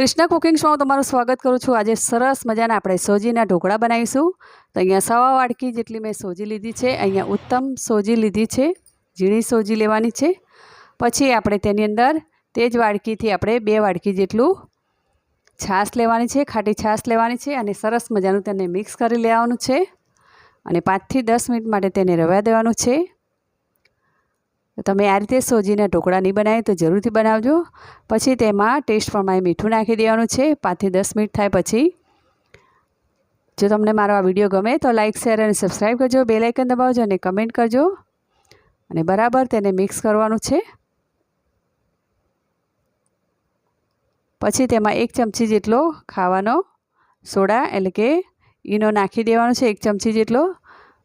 Krishna cooking શોમાં તમારું સ્વાગત કરું છું. આજે સરસ મજાના આપણે સોજીના ઢોકળા બનાવીશું. તો અહીંયા સવા વાડકી જેટલી મેં સોજી લીધી છે, અહીંયા ઉત્તમ સોજી લીધી છે, ઝીણી સોજી લેવાની છે. પછી આપણે તેની અંદર તે જ વાડકીથી આપણે બે વાડકી જેટલું છાશ લેવાની છે, ખાટી છાશ લેવાની છે અને સરસ મજાનું તેને મિક્સ કરી લેવાનું છે. અને પાંચથી દસ મિનિટ માટે તેને રવા દેવાનું છે. તમે આ રીતે સોજીના ઢોકળા નહીં બનાવે તો જરૂરથી બનાવજો. પછી તેમાં ટેસ્ટ પ્રમાણે મીઠું નાખી દેવાનું છે. પાંચથી દસ મિનિટ થાય પછી. જો તમને મારો આ વીડિયો ગમે તો લાઇક શેર અને સબસ્ક્રાઈબ કરજો. બે લાઇકન દબાવજો અને કમેન્ટ કરજો. અને બરાબર તેને મિક્સ કરવાનું છે. પછી તેમાં એક ચમચી જેટલો ખાવાનો સોડા એટલે કે ઈનો નાખી દેવાનો છે. એક ચમચી જેટલો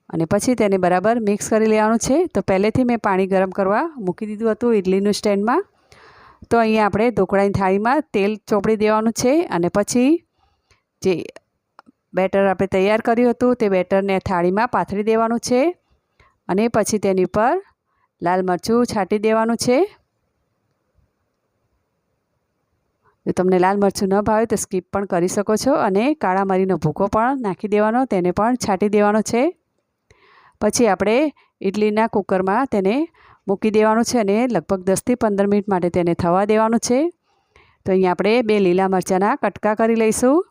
અને પછી તેને બરાબર મિક્સ કરી લેવાનું છે. તો પહેલેથી મેં પાણી ગરમ કરવા મૂકી દીધું હતું ઇડલીનું સ્ટેન્ડમાં. તો અહીંયા આપણે ઢોકળાની થાળીમાં તેલ ચોપડી દેવાનું છે અને પછી જે બેટર આપણે તૈયાર કર્યું હતું તે બેટરને થાળીમાં પાથરી દેવાનું છે અને પછી તેની ઉપર લાલ મરચું છાંટી દેવાનું છે. જો તમને લાલ મરચું ન ભાવે તો સ્કીપ પણ કરી શકો છો અને કાળા મરીનો ભૂકો પણ નાખી દેવાનો, તેને પણ છાંટી દેવાનો છે. પછી આપણે ઇડલીના કુકરમાં તેને મૂકી દેવાનું છે અને લગભગ દસથી પંદર મિનિટ માટે તેને થવા દેવાનું છે. તો અહીંયા આપણે બે લીલા મરચાંના કટકા કરી લઈશું.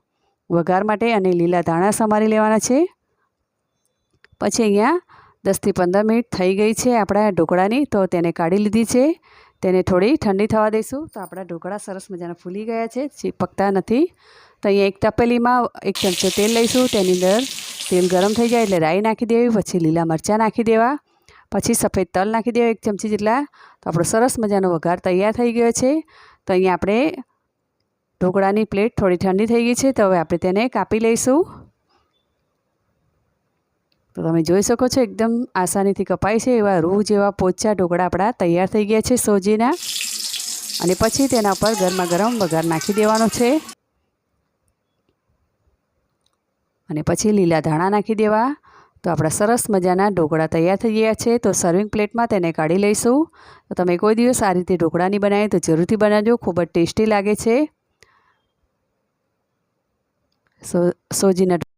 વઘાર માટે અને લીલા ધાણા સમારી લેવાના છે. પછી અહીંયા દસથી પંદર મિનિટ થઈ ગઈ છે આપણા ઢોકળાની, તો તેને કાઢી લીધી છે. તેને થોડી ઠંડી થવા દઈશું. તો આપણા ઢોકળા સરસ મજાના ફૂલી ગયા છે, ચીપકતા નથી. તો અહીંયા એક તપેલીમાં એક ચમચો તેલ લઈશું. તેની અંદર તેલ ગરમ થઈ જાય એટલે રાઈ નાખી દેવી, પછી લીલા મરચાં નાખી દેવા, પછી સફેદ તલ નાખી દેવા એક ચમચી જેટલા. તો આપણો સરસ મજાનો વઘાર તૈયાર થઈ ગયો છે. તો અહીંયા આપણે ઢોકળાની પ્લેટ થોડી ઠંડી થઈ ગઈ છે, તો હવે આપણે તેને કાપી લઈશું. તો તમે જોઈ શકો છો, એકદમ આસાનીથી કપાય છે, એવા રૂ જેવા પોચા ઢોકળા આપણા તૈયાર થઈ ગયા છે સોજીના. અને પછી તેના પર ગરમા ગરમ વઘાર નાખી દેવાનો છે. અને પછી લીલા ધાણા નાખી દેવા. તો આપણા સરસ મજાના ઢોકળા તૈયાર થઈ ગયા છે. તો સર્વિંગ પ્લેટમાં તેને કાઢી લઈશું. તો તમે કોઈ દિવસ આ રીતે ઢોકળાની બનાવી તો જરૂરથી બનાવજો. ખૂબ જ ટેસ્ટી લાગે છે. સો, સોજીના